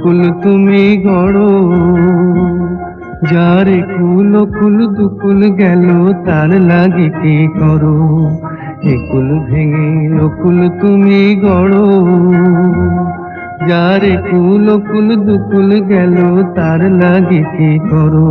অকুল তুমি গড়ো, যার কুল কুল দুকুল গেল, তার লাগে কি করো? একুল ভেঙে লকুল তুমি গড়ো, যার কুল কুল দুকুল গেল, তার লাগে কি করো?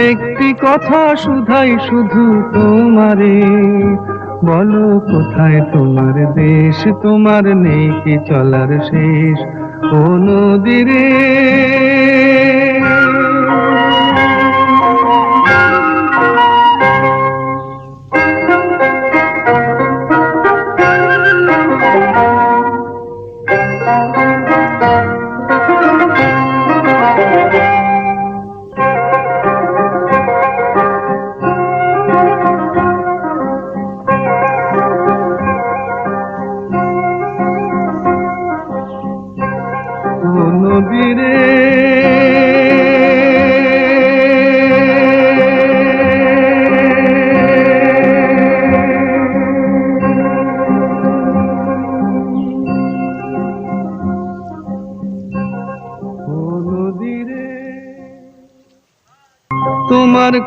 একটি কথা শুধাই শুধু তোমারে। বলো, কোথায় তোমার দেশ? তোমার নেই কি চলার শেষ? ও নদীরে।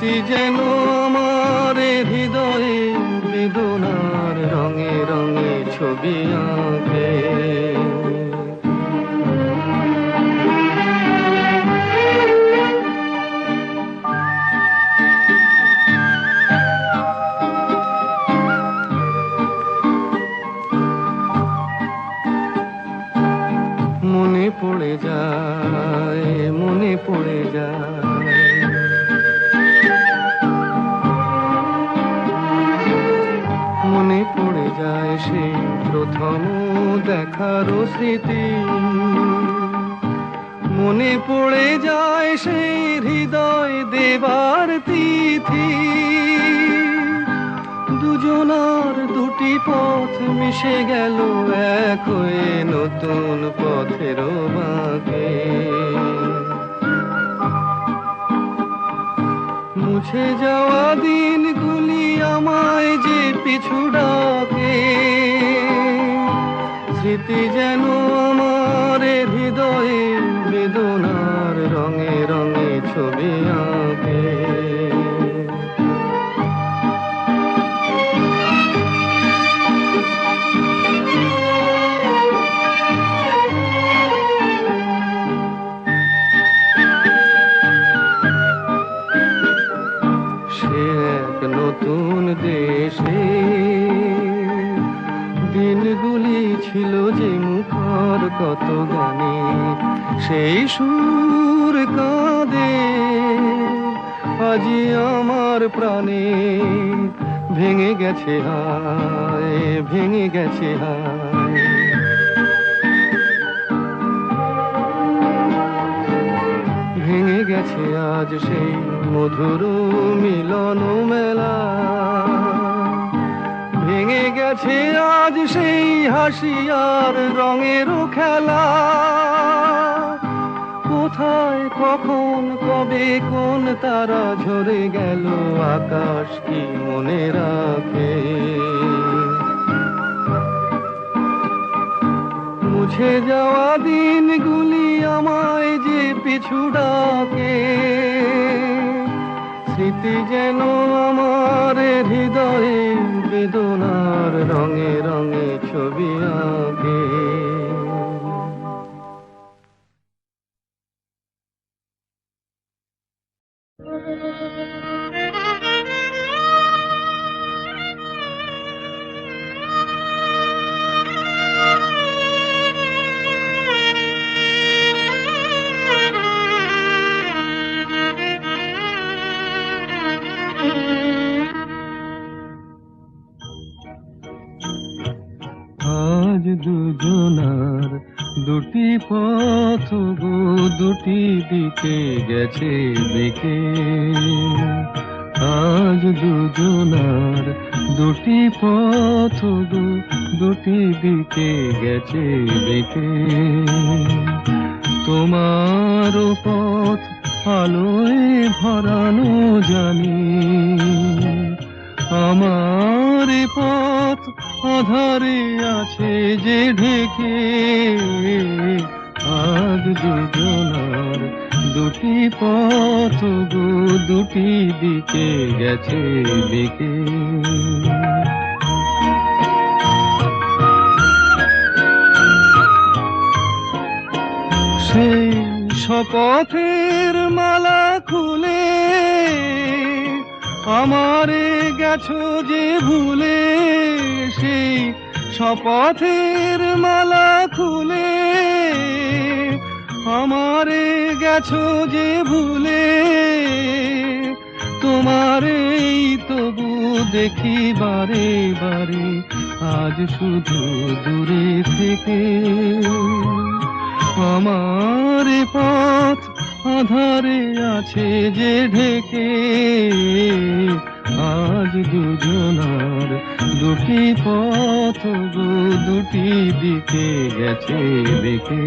স্মৃতি যেন আমার হৃদয়ে বেদনার রঙে রঙে ছবি আঁকে। পড়ে যায় মনে পড়ে যায়। প্রথম দেখার স্মৃতি। মনে পড়ে যায় সেই হৃদয় দেবার তিথি। দুজনার দুটি পথ মিশে গেল এক হয়ে নতুন পথের বাঁকে মুছে যাওয়া দিনগুলি আমায় যে পিছু ডাকে স্মৃতি যেন মোরে হৃদয়ে বেদনার রঙে রঙে ছবি আঁকে। ছিল যে মুখর কত গানে, সেই সুর কাঁদে। আজি আমার প্রাণে ভেঙে গেছে হায়, ভেঙে গেছে হায়। ভেঙে গেছে আজ সেই মধুর মিলন মেলা। ভেঙে গেছে আজ সেই হাসি আর রঙেরও খেলা। কোথায়, কখন, কবে, কোন তারা ঝরে গেল, আকাশ কি মনে রাখে? মুছে যাওয়া দিনগুলি আমায় যে পিছু ডাকে, স্মৃতি যেন আমার হৃদয়ে বেদনার রঙে রঙে ছবি আঁকে। দুটি দিকে গেছে দেখে। আজ দুজনার দুটি পথ দুটি দিকে গেছে দেখে। তোমার পথ আলোয় ভরানো জানি। আমার পথ আধারে আছে যে ঢেকে। আজ দুজনার দুটি পথ গো, দুটি দিকে গেছে দিকে সেই শপথের মালা খুলে আমারে গেছো যে ভুলে, সেই শপথের গেছো যে ভুলে তোমারেই তবু দেখি বারে বারে, আজ শুধু দূরে থেকে। আমার পথ আধারে আছে যে ঢেকে, আজ দুজনার দুটি পথ গো, দুটি দিকে গেছে দেখে।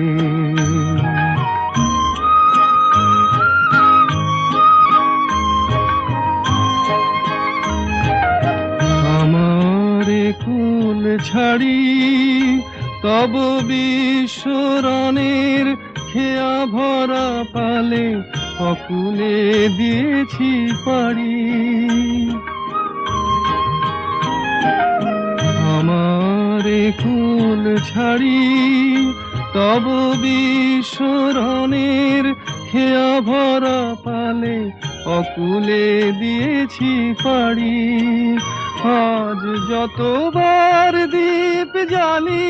ছাড়ি, তব বিশ্বরণের খেয়া ভরা পালে অকুলে দিয়েছি পারি আমারে কুল ছাড়ি, তব বিশ্বরণের খেয়া ভরা পালে অকুলে দিয়েছি পারি আজ যতবার দীপ জ্বালি,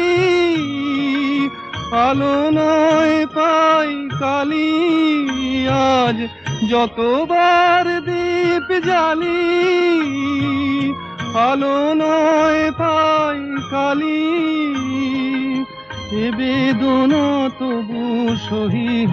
আলো নয় পাই কালি। আজ যতবার দীপ জ্বালি, আলো নয় তাই কালি। এ বেদনা তবু সহি